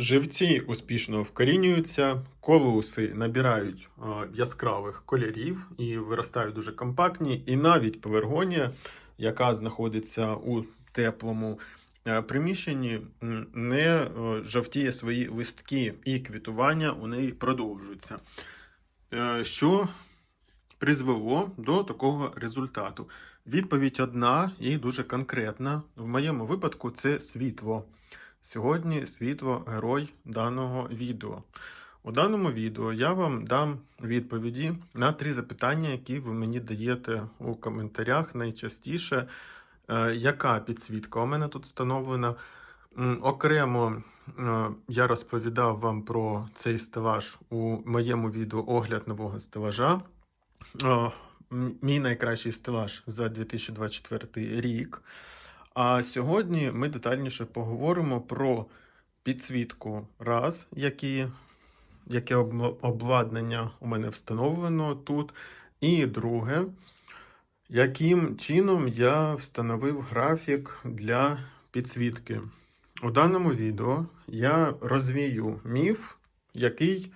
Живці успішно вкорінюються, колуси набирають яскравих кольорів і виростають дуже компактні. І навіть пеларгонія, яка знаходиться у теплому е, приміщенні, не е, жовтіє свої листки, і квітування у неї продовжується. Е, Що призвело до такого результату? Відповідь одна і дуже конкретна. В моєму випадку це світло. Сьогодні світло герой даного відео. У даному відео я вам дам відповіді на три запитання, які ви мені даєте у коментарях найчастіше. Е, Яка підсвітка у мене тут встановлена? Окремо е, я розповідав вам про цей стелаж у моєму відео огляд нового стелажа. Е, Мій найкращий стелаж за 2024 рік. А сьогодні ми детальніше поговоримо про підсвітку раз, які, яке обладнання у мене встановлено тут. І друге, яким чином я встановив графік для підсвітки. У даному відео я розвію міф, який,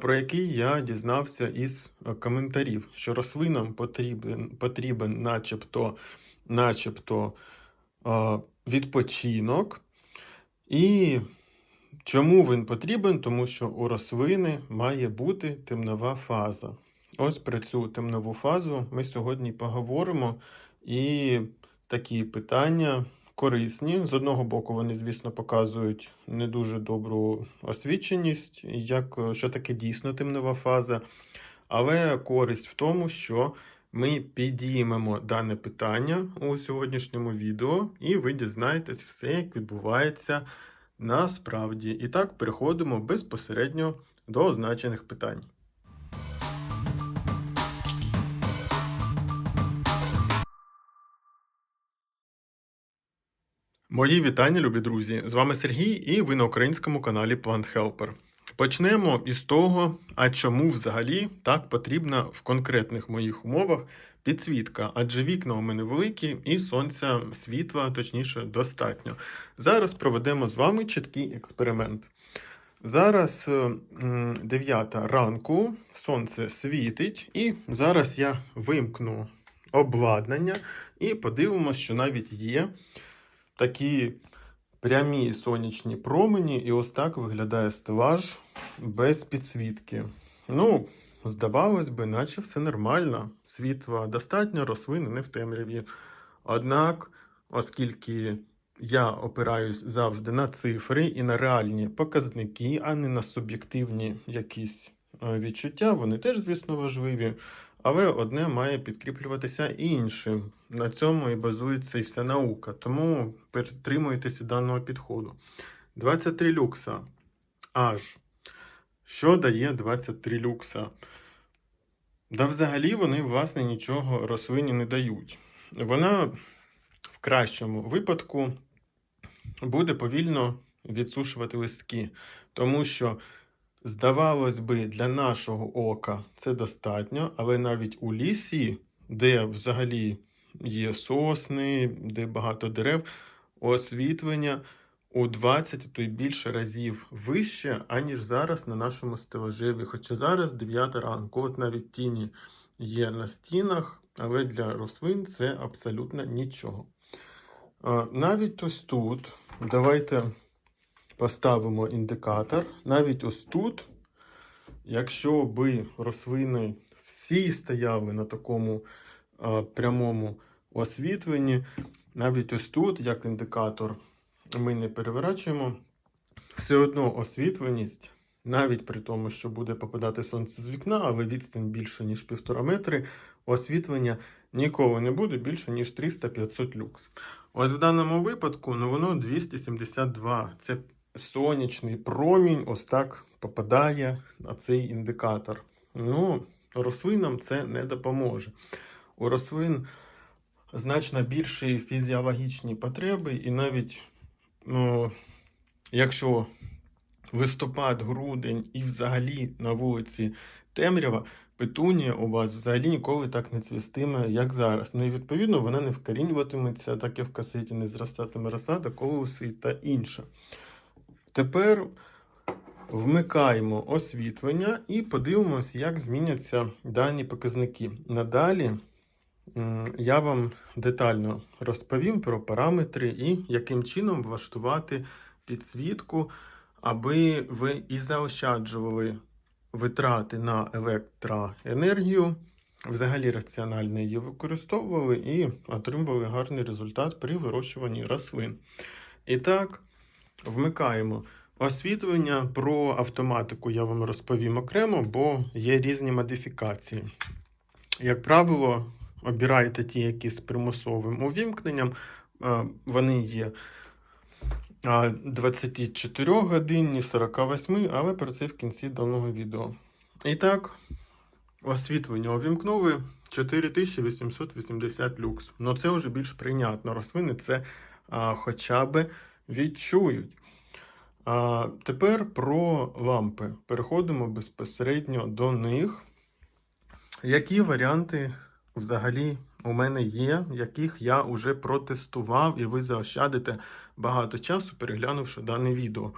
про який я дізнався із коментарів, що рослинам потрібен, потрібен начебто, начебто відпочинок. І чому він потрібен? Тому що у рослини має бути темнова фаза. Ось про цю темнову фазу ми сьогодні поговоримо. І такі питання корисні. З одного боку, вони, звісно, показують не дуже добру освіченість, як, що таке дійсно темнова фаза. Але користь в тому, що ми підіймемо дане питання у сьогоднішньому відео, і ви дізнаєтесь все, як відбувається насправді. І так переходимо безпосередньо до означених питань. Мої вітання, любі друзі! З вами Сергій, і ви на українському каналі Plant Helper. Почнемо із того, а чому взагалі так потрібна в конкретних моїх умовах підсвітка, адже вікна у мене великі і сонця світла, точніше, достатньо. Зараз проведемо з вами чіткий експеримент. Зараз 9 ранку, сонце світить, і зараз я вимкну обладнання і подивимося, що навіть є такі прямі сонячні промені, і ось так виглядає стелаж без підсвітки. Ну, здавалось би, наче все нормально. Світла достатньо, рослини не в темряві. Однак, оскільки я опираюсь завжди на цифри і на реальні показники, а не на суб'єктивні якісь е, відчуття, вони теж, звісно, важливі. Але одне має підкріплюватися іншим. На цьому і базується і вся наука. Тому притримуйтеся даного підходу. 23 люкса. Аж. Що дає 23 люкса? Да взагалі вони, власне, нічого рослині не дають. Вона в кращому випадку буде повільно відсушувати листки, тому що Здавалось би, для нашого ока це достатньо, але навіть у лісі, де взагалі є сосни, де багато дерев, освітлення у 20, то й більше разів вище, аніж зараз на нашому стелажеві. Хоча зараз 9 ранку, от навіть тіні є на стінах, але для рослин це абсолютно нічого. Навіть ось тут, давайте поставимо індикатор. Навіть ось тут, якщо би рослини всі стояли на такому а, прямому освітленні, навіть ось тут, як індикатор, ми не переворачуємо, все одно освітленість, навіть при тому, що буде попадати сонце з вікна, але відстань більше, ніж півтора метри, освітлення ніколи не буде більше, ніж 300-500 люкс. Ось в даному випадку ну, воно 272. Це сонячний промінь ось так попадає на цей індикатор. Ну, рослинам це не допоможе. У рослин значно більші фізіологічні потреби, і навіть ну, якщо листопад, грудень і взагалі на вулиці темрява, петунія у вас взагалі ніколи так не цвістиме, як зараз. Ну і відповідно вона не вкорінюватиметься, так і в касеті не зростатиме розсада, колоси та інше. Тепер вмикаємо освітлення і подивимось, як зміняться дані показники. Надалі я вам детально розповім про параметри і яким чином влаштувати підсвітку, аби ви і заощаджували витрати на електроенергію, взагалі раціонально її використовували і отримували гарний результат при вирощуванні рослин. І так, вмикаємо освітлення. Про автоматику я вам розповім окремо, бо є різні модифікації. Як правило, обирайте ті, які з примусовим увімкненням. Вони є 24 годинні, 48, але про це в кінці даного відео. І так, освітлення увімкнули 4880 люкс. Ну це вже більш прийнятно. Рослини це а, хоча б відчують. А, тепер про лампи. Переходимо безпосередньо до них. Які варіанти взагалі у мене є, яких я вже протестував, і ви заощадите багато часу, переглянувши дане відео.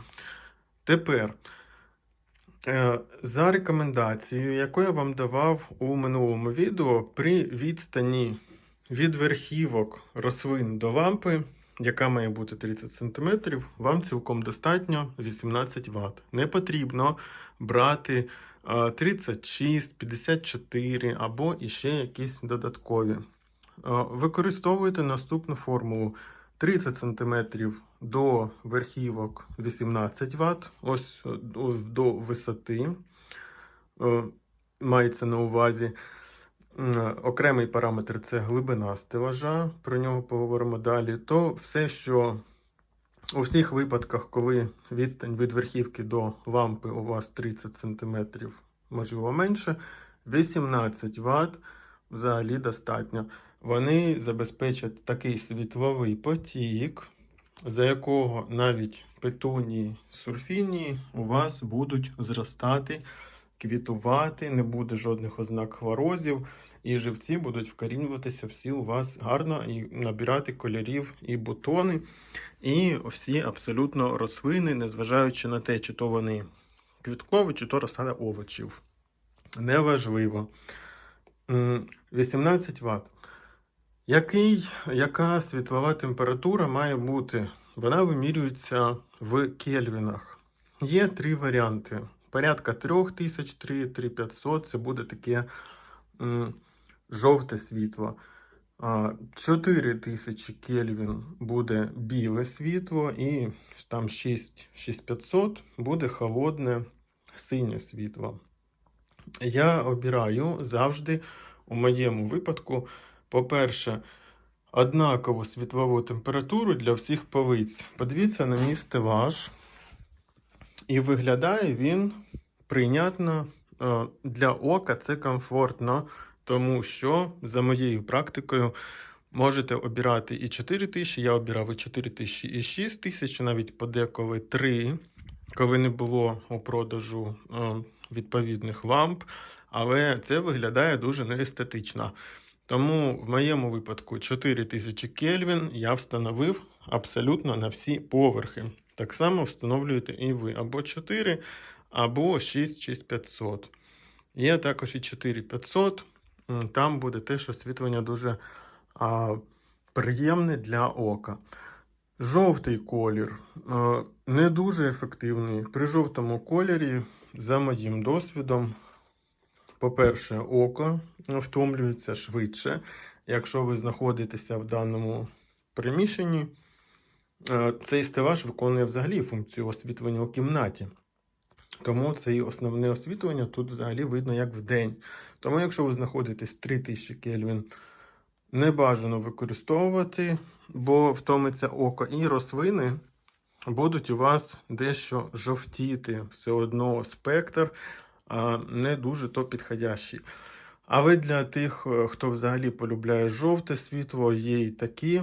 Тепер, е, за рекомендацією, яку я вам давав у минулому відео, при відстані від верхівок рослин до лампи, яка має бути 30 см, вам цілком достатньо 18 Вт. Не потрібно брати е, 36, 54 або іще якісь додаткові. Використовуйте наступну формулу. 30 см до верхівок 18 Вт, ось, до висоти. Мається на увазі. Окремий параметр це глибина стелажа, про нього поговоримо далі. То все, що у всіх випадках, коли відстань від верхівки до лампи у вас 30 см, можливо менше, 18 Вт взагалі достатньо. Вони забезпечать такий світловий потік, за якого навіть петунії, сульфінії у вас будуть зростати, квітувати, не буде жодних ознак хворозів, і живці будуть вкорінюватися всі у вас гарно і набирати кольорів і бутони, і всі абсолютно рослини, незважаючи на те, чи то вони квіткові, чи то розсада овочів. Неважливо. 18 Вт. Який, яка світлова температура має бути? Вона вимірюється в кельвінах. Є три варіанти. Порядка 3000, 3500 це буде таке м, жовте світло. 4000 Кельвін буде біле світло, і там 6500 буде холодне синє світло. Я обираю завжди у моєму випадку, по-перше, однакову світлову температуру для всіх полиць. Подивіться на мій стелаж. І виглядає він прийнятно е, для ока, це комфортно, тому що за моєю практикою можете обирати і 4 тисячі, я обирав і 4 тисячі, і 6 тисяч, навіть подеколи 3, коли не було у продажу е, відповідних ламп, але це виглядає дуже неестетично. Тому в моєму випадку 4000 Кельвін я встановив абсолютно на всі поверхи. Так само встановлюєте і ви або 4, або 6500. Є також і 4500. Там буде теж освітлення дуже а, приємне для ока. Жовтий колір е, не дуже ефективний. При жовтому кольорі, за моїм досвідом, по-перше, око втомлюється швидше. Якщо ви знаходитеся в даному приміщенні, е, цей стелаж виконує взагалі функцію освітлення у кімнаті. Тому це і основне освітлення тут взагалі видно як вдень. Тому, якщо ви знаходитесь 3000 Кельвін, не бажано використовувати, бо втомиться око і рослини будуть у вас дещо жовтіти. Все одно спектр а, не дуже то підходящий. Але для тих, е, хто взагалі полюбляє жовте світло, є і такі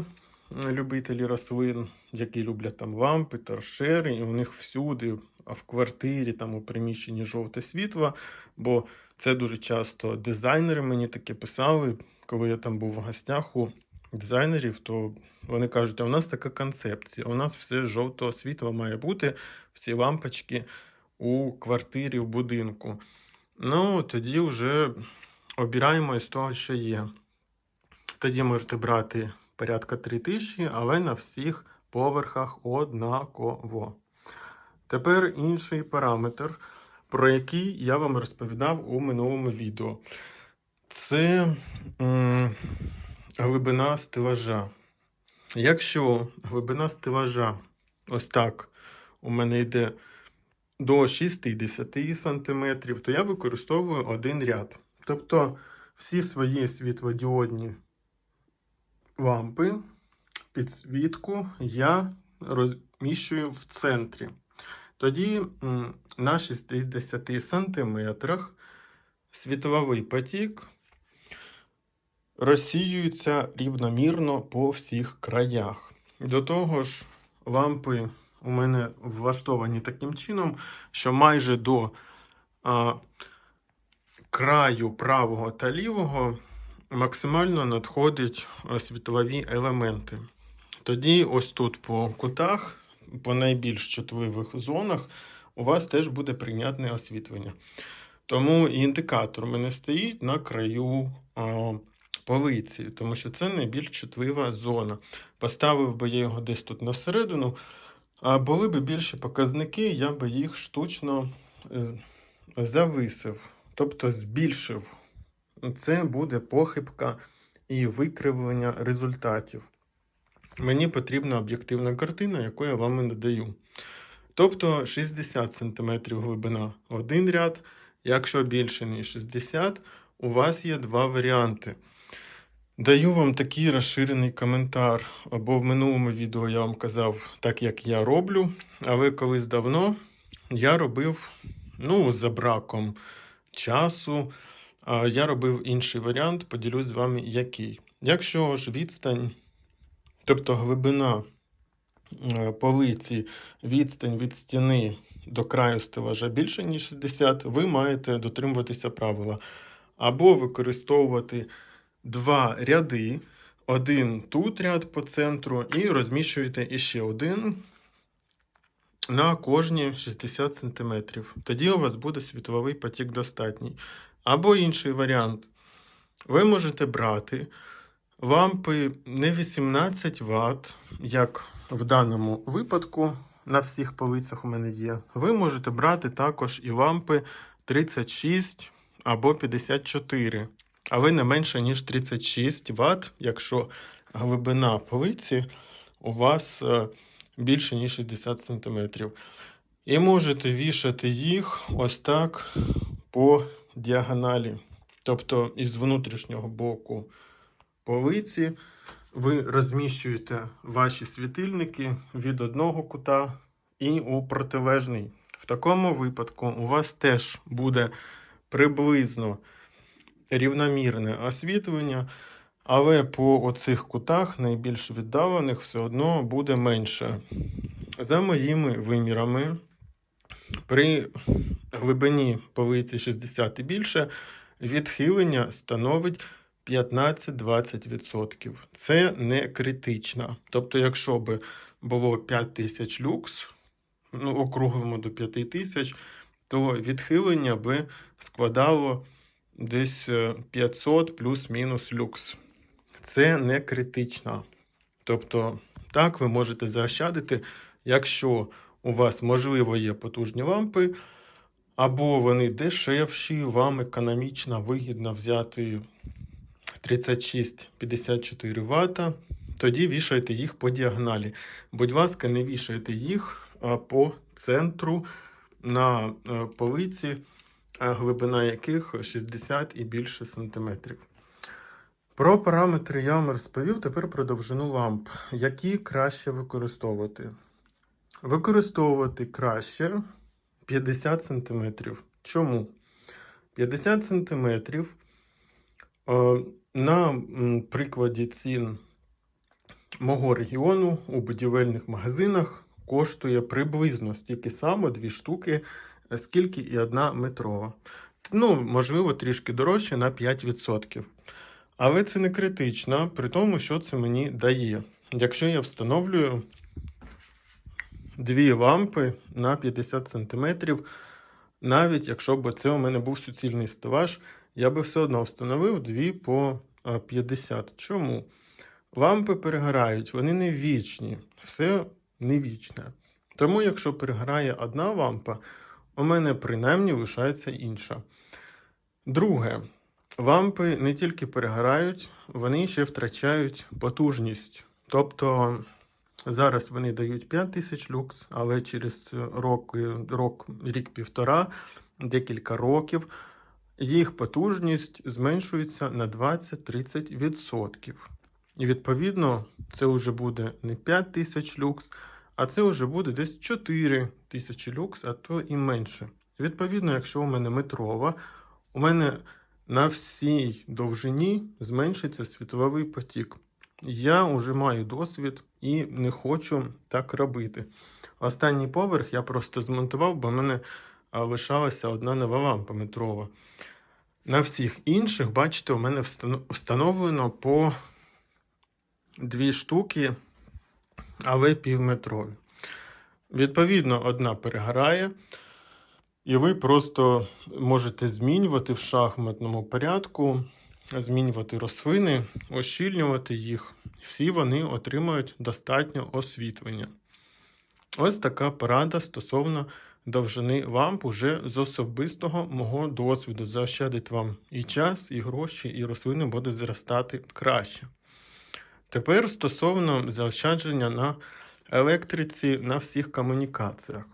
любителі рослин, які люблять там лампи, торшери, і у них всюди, а в квартирі, там у приміщенні жовте світло, бо це дуже часто дизайнери мені таке писали, коли я там був в гостях у дизайнерів, то вони кажуть, а у нас така концепція, у нас все жовтого світла має бути, всі лампочки у квартирі, в будинку. Ну, тоді вже обираємо із того, що є. Тоді можете брати порядка 3000, але на всіх поверхах однаково. Тепер інший параметр, про який я вам розповідав у минулому відео. Це глибина стелажа. Якщо глибина стелажа ось так у мене йде до 60 см, то я використовую один ряд. Тобто всі свої світлодіодні лампи, підсвітку я розміщую в центрі. Тоді на 60 сантиметрах світловий потік розсіюється рівномірно по всіх краях. До того ж, лампи у мене влаштовані таким чином, що майже до а, краю правого та лівого максимально надходять світлові елементи. Тоді, ось тут по кутах, по найбільш чутливих зонах, у вас теж буде прийнятне освітлення. Тому і індикатор у мене стоїть на краю а, полиці, тому що це найбільш чутлива зона. Поставив би я його десь тут на середину, а були б більші показники, я би їх штучно зависив, тобто збільшив. Це буде похибка і викривлення результатів. Мені потрібна об'єктивна картина, яку я вам і надаю. Тобто 60 см глибина один ряд. Якщо більше ніж 60, у вас є два варіанти. Даю вам такий розширений коментар. Або в минулому відео я вам казав так, як я роблю. Але колись давно я робив ну, за браком часу. Я робив інший варіант, поділюсь з вами який. Якщо ж відстань, тобто глибина е, полиці, відстань від стіни до краю стелажа більше, ніж 60, ви маєте дотримуватися правила. Або використовувати два ряди, один тут ряд по центру, і розміщуєте іще один на кожні 60 см. Тоді у вас буде світловий потік достатній. Або інший варіант. Ви можете брати лампи не 18 Вт, як в даному випадку на всіх полицях у мене є. Ви можете брати також і лампи 36 або 54, але не менше, ніж 36 Вт, якщо глибина полиці у вас е, більше, ніж 60 см. І можете вішати їх ось так по діагоналі. Тобто із внутрішнього боку полиці ви розміщуєте ваші світильники від одного кута і у протилежний. В такому випадку у вас теж буде приблизно рівномірне освітлення, але по оцих кутах, найбільш віддалених, все одно буде менше. За моїми вимірами, при глибині полиці 60 і більше, відхилення становить 15-20%. Це не критично. Тобто, якщо б було 5000 люкс, ну, округлимо до 5000, то відхилення би складало десь е, 500 плюс-мінус люкс. Це не критично. Тобто, так ви можете заощадити, якщо у вас, можливо, є потужні лампи, або вони дешевші, вам економічно вигідно взяти 36-54 Вт, тоді вішайте їх по діагоналі. Будь ласка, не вішайте їх по центру на е, полиці, глибина яких 60 і більше сантиметрів. Про параметри я вам розповів, тепер про довжину ламп, які краще використовувати. Використовувати краще 50 см. Чому? 50 см е, на прикладі цін мого регіону у будівельних магазинах коштує приблизно стільки само дві штуки, скільки і одна метрова. Ну, можливо, трішки дорожче на 5%. Але це не критично, при тому, що це мені дає. Якщо я встановлюю дві лампи на 50 см, навіть якщо б це у мене був суцільний стелаж, я би все одно встановив дві по 50. Чому? Лампи перегорають, вони не вічні, все не вічне. Тому, якщо перегорає одна лампа, у мене принаймні лишається інша. Друге, лампи не тільки перегорають, вони ще втрачають потужність. Тобто зараз вони дають 5000 люкс, але через рок, рок рік-півтора, декілька років, їх потужність зменшується на 20-30%. І відповідно, це вже буде не 5000 люкс, а це вже буде десь 4 тисячі люкс, а то і менше. Відповідно, якщо у мене метрова, у мене на всій довжині зменшиться світловий потік. Я вже маю досвід і не хочу так робити. Останній поверх я просто змонтував, бо в мене лишалася одна нова лампа метрова. На всіх інших, бачите, у мене встановлено по дві штуки, але півметрові. Відповідно, одна перегорає, і ви просто можете змінювати в шахматному порядку, змінювати рослини, ощільнювати їх. Всі вони отримають достатньо освітлення. Ось така порада стосовно довжини ламп уже з особистого мого досвіду. Заощадить вам і час, і гроші, і рослини будуть зростати краще. Тепер стосовно заощадження на електриці на всіх комунікаціях.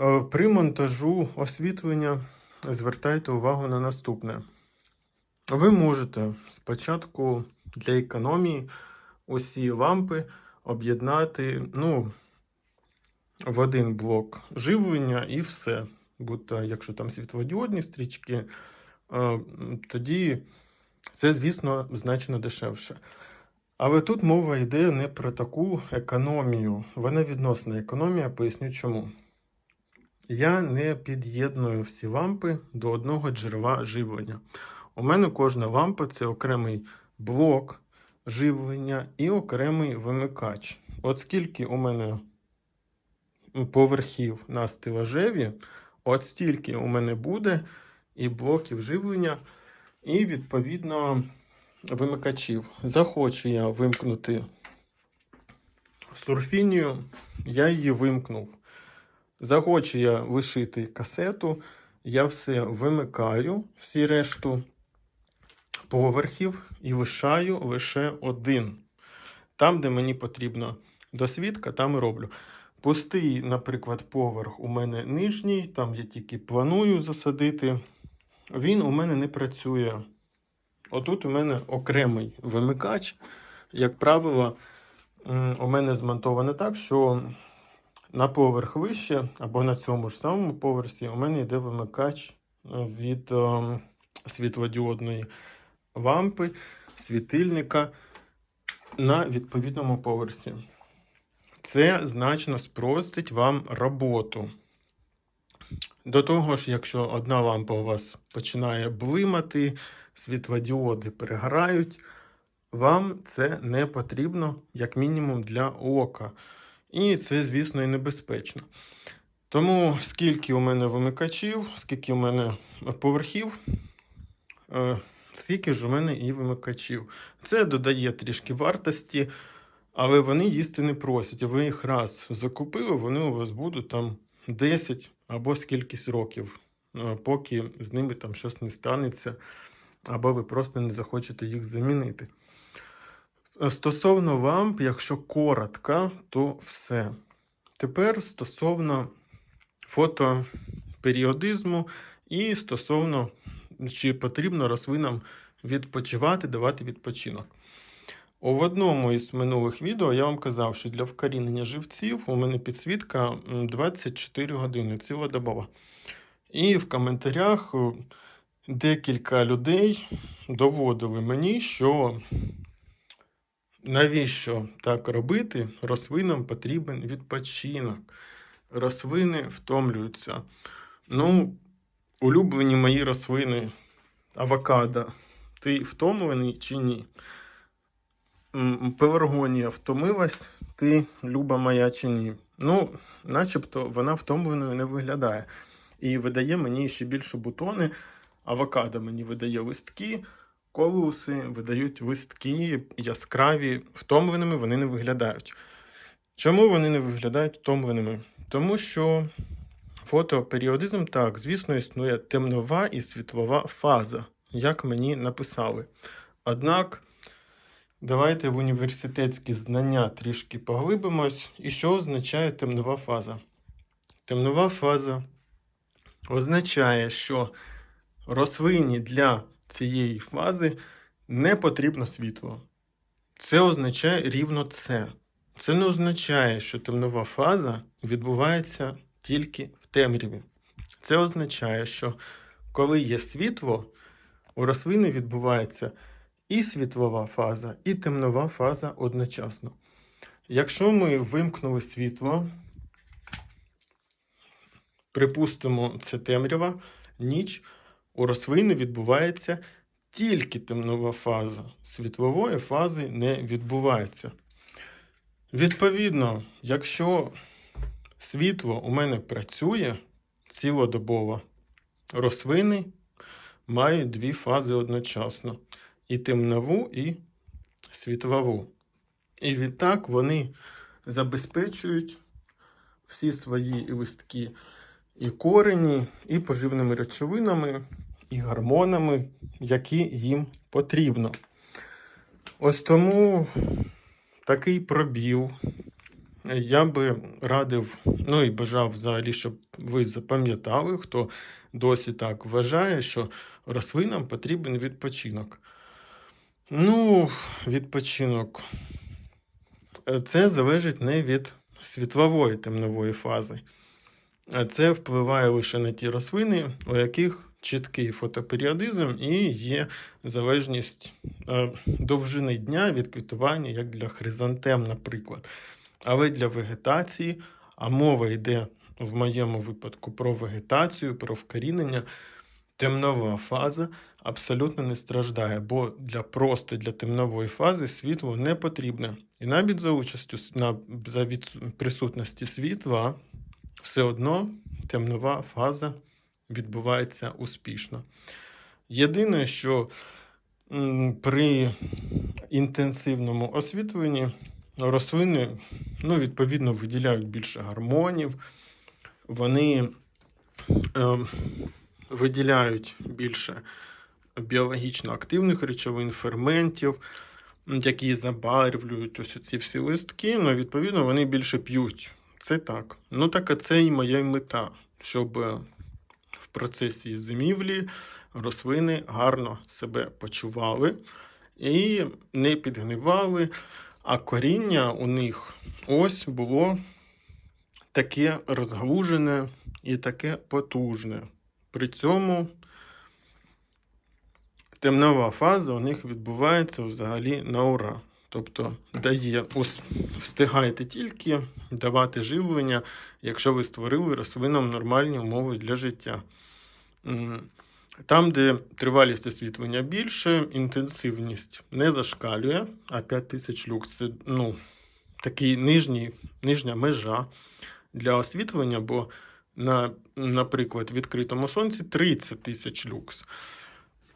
Е, При монтажу освітлення звертайте увагу на наступне. Ви можете спочатку для економії усі лампи об'єднати ну, в один блок живлення і все. Будь-то, якщо там світлодіодні стрічки, тоді це, звісно, значно дешевше. Але тут мова йде не про таку економію. Вона відносна економія, поясню чому. Я не під'єдную всі лампи до одного джерела живлення. У мене кожна лампа це окремий блок живлення і окремий вимикач. От скільки у мене поверхів на стелажеві, от стільки у мене буде і блоків живлення, і відповідно вимикачів. Захочу я вимкнути сурфінію, я її вимкнув. Захочу я лишити касету, я все вимикаю, всі решту поверхів і лишаю лише один. Там, де мені потрібно досвідка, там і роблю. Пустий, наприклад, поверх у мене нижній, там я тільки планую засадити. Він у мене не працює. Отут у мене окремий вимикач. Як правило, у мене змонтовано так, що на поверх вище або на цьому ж самому поверсі у мене йде вимикач від ем, світлодіодної лампи, світильника на відповідному поверсі. Це значно спростить вам роботу. До того ж, якщо одна лампа у вас починає блимати, світлодіоди перегорають, вам це не потрібно, як мінімум, для ока. І це, звісно, і небезпечно. Тому скільки у мене вимикачів, скільки у мене поверхів, е, скільки ж у мене і вимикачів. Це додає трішки вартості, але вони їсти не просять. Ви їх раз закупили, вони у вас будуть там 10 або скількись років, е, поки з ними там щось не станеться, або ви просто не захочете їх замінити. Е, Стосовно ламп, якщо коротко, то все. Тепер стосовно фотоперіодизму і стосовно, чи потрібно рослинам відпочивати, давати відпочинок. В одному із минулих відео я вам казав, що для вкорінення живців у мене підсвітка 24 години цілодобова. І в коментарях е, декілька людей доводили мені, що навіщо так робити? Рослинам потрібен відпочинок. Рослини втомлюються. Ну, улюблені мої рослини авокадо ти втомлений чи ні? Пеларгонія втомилась, ти, люба моя, чи ні? Ну, начебто вона втомленою не виглядає. І видає мені ще більше бутони. Авокадо мені видає листки, колуси видають листки яскраві, втомленими вони не виглядають. Чому вони не виглядають втомленими? Тому що фотоперіодизм, так, звісно, існує темнова і світлова фаза, як мені написали. Однак, давайте в університетські знання трішки поглибимось. І що означає темнова фаза? Темнова фаза означає, що рослині для цієї фази не потрібно світло. Це означає рівно це. Це не означає, що темнова фаза відбувається тільки темряві. Це означає, що коли є світло, у рослини відбувається і світлова фаза, і темнова фаза одночасно. Якщо ми вимкнули світло, припустимо, це темрява, ніч, у рослини відбувається тільки темнова фаза. Світлової фази не відбувається. Відповідно, якщо світло у мене працює цілодобово, рослини мають дві фази одночасно: і темнову, і світлову. І відтак вони забезпечують всі свої листки і корені, і поживними речовинами, і гормонами, які їм потрібно. Ось тому такий пробіл. Я би радив, ну і бажав взагалі, щоб ви запам'ятали, хто досі так вважає, що рослинам потрібен відпочинок. Ну, відпочинок. Це залежить не від світлової темнової фази. А Це впливає лише на ті рослини, у яких чіткий фотоперіодизм і є залежність е, довжини дня від квітування, як для хризантем, наприклад. Але для вегетації, а мова йде в моєму випадку про вегетацію, про вкорінення, темнова фаза абсолютно не страждає, бо для просто для темнової фази світло не потрібне. І навіть за участю за від, присутності світла все одно темнова фаза відбувається успішно. Єдине, що при інтенсивному освітленні рослини ну, відповідно виділяють більше гормонів, вони е, виділяють більше біологічно активних речовин, ферментів, які забарвлюють ось ці всі листки, ну, відповідно, вони більше п'ють. Це так. Ну, так це і моя мета, щоб е, в процесі зимівлі рослини гарно себе почували і не підгнивали, а коріння у них ось було таке розглужене і таке потужне. При цьому темнова фаза у них відбувається взагалі на ура. Тобто дає, встигайте тільки давати живлення, якщо ви створили рослинам нормальні умови для життя. Там, де тривалість освітлення більше, інтенсивність не зашкалює, а 5000 люкс це ну, такий нижня межа для освітлення, бо на, наприклад, відкритому сонці 30 тисяч люкс.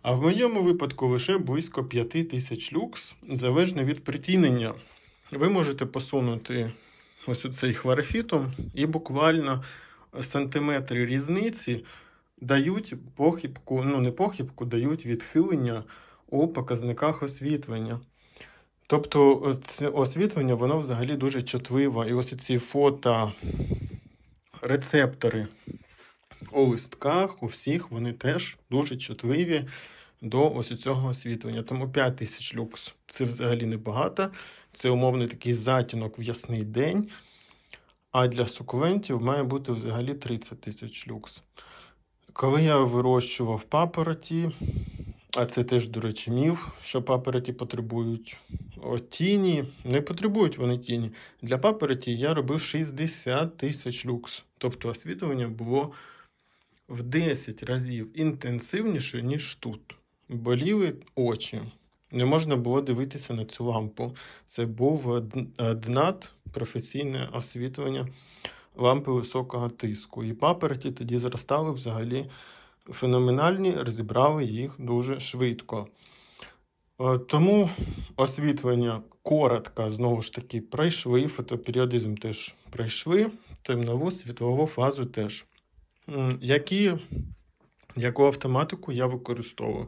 А в моєму випадку лише близько 5 тисяч люкс, залежно від притінення. Ви можете посунути ось цей хлорофітом, і буквально сантиметри різниці дають похибку, ну не похибку, дають відхилення у показниках освітлення. Тобто це освітлення, воно взагалі дуже чутливе. І ось ці фото рецептори у листках, у всіх, вони теж дуже чутливі до ось цього освітлення. Тому 5 тисяч люкс це взагалі небагато. Це умовний такий затінок в ясний день. А для сукулентів має бути взагалі 30 тисяч люкс. Коли я вирощував папороті, а це теж, до речі, міф, що папороті потребують тіні. Не потребують вони тіні. Для папороті я робив 60 тисяч люкс. Тобто освітлення було в 10 разів інтенсивніше, ніж тут. боліли очі. Не можна було дивитися на цю лампу. Це був ДНАТ, професійне освітлення лампи високого тиску. І папороті тоді зростали взагалі феноменальні, розібрали їх дуже швидко. Е, Тому освітлення коротко, знову ж таки, пройшли, фотоперіодизм теж пройшли, темнову світлову фазу теж. Які, яку автоматику я використовую?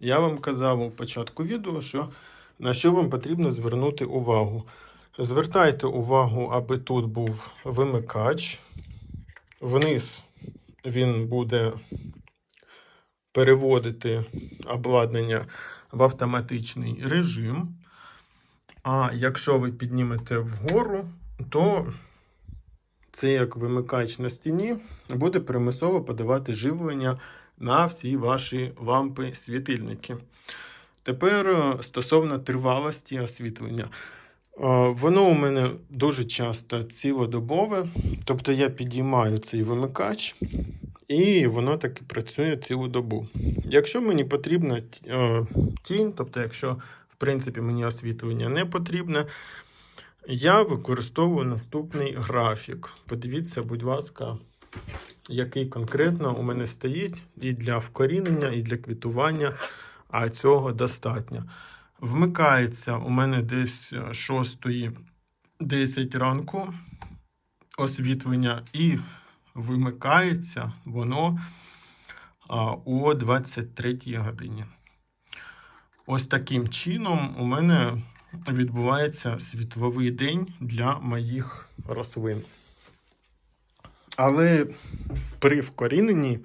Я вам казав у початку відео, що на що вам потрібно звернути увагу. Звертайте увагу, аби тут був вимикач. Вниз він буде переводити обладнання в автоматичний режим. А якщо ви піднімете вгору, то це як вимикач на стіні буде примусово подавати живлення на всі ваші лампи-світильники. Тепер е, стосовно тривалості освітлення. Е, Воно у мене дуже часто цілодобове, тобто я підіймаю цей вимикач, і воно таки працює цілу добу. Якщо мені потрібна е, тінь, тобто, якщо в принципі мені освітлення не потрібне, я використовую наступний графік. Подивіться, будь ласка, який конкретно у мене стоїть і для вкорінення, і для квітування, а цього достатньо. Вмикається у мене десь 6.10 ранку освітлення, і вимикається воно о 23 годині. Ось таким чином у мене відбувається світловий день для моїх рослин. Але при вкоріненні,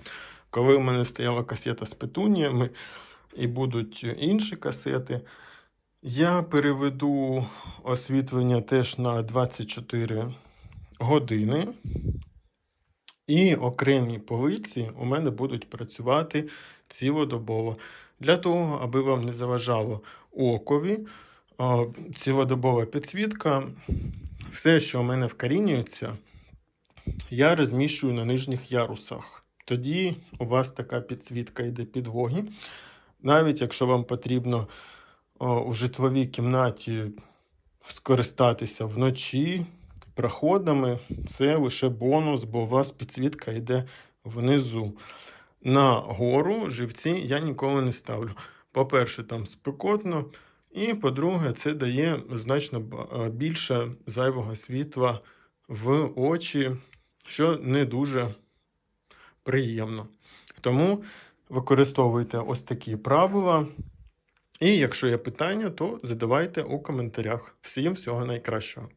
коли у мене стояла касета з петуніями і будуть інші касети, я переведу освітлення теж на 24 години. І окремі полиці у мене будуть працювати цілодобово. Для того, аби вам не заважало окові, цілодобова підсвітка, все, що у мене вкорінюється, я розміщую на нижніх ярусах. Тоді у вас така підсвітка йде підлоги. Навіть якщо вам потрібно у житловій кімнаті скористатися вночі проходами, це лише бонус, бо у вас підсвітка йде внизу. На гору живці я ніколи не ставлю. По-перше, там спекотно. І по-друге, це дає значно е, більше зайвого світла в очі, що не дуже приємно. Тому використовуйте ось такі правила. І якщо є питання, то задавайте у коментарях. Всім всього найкращого.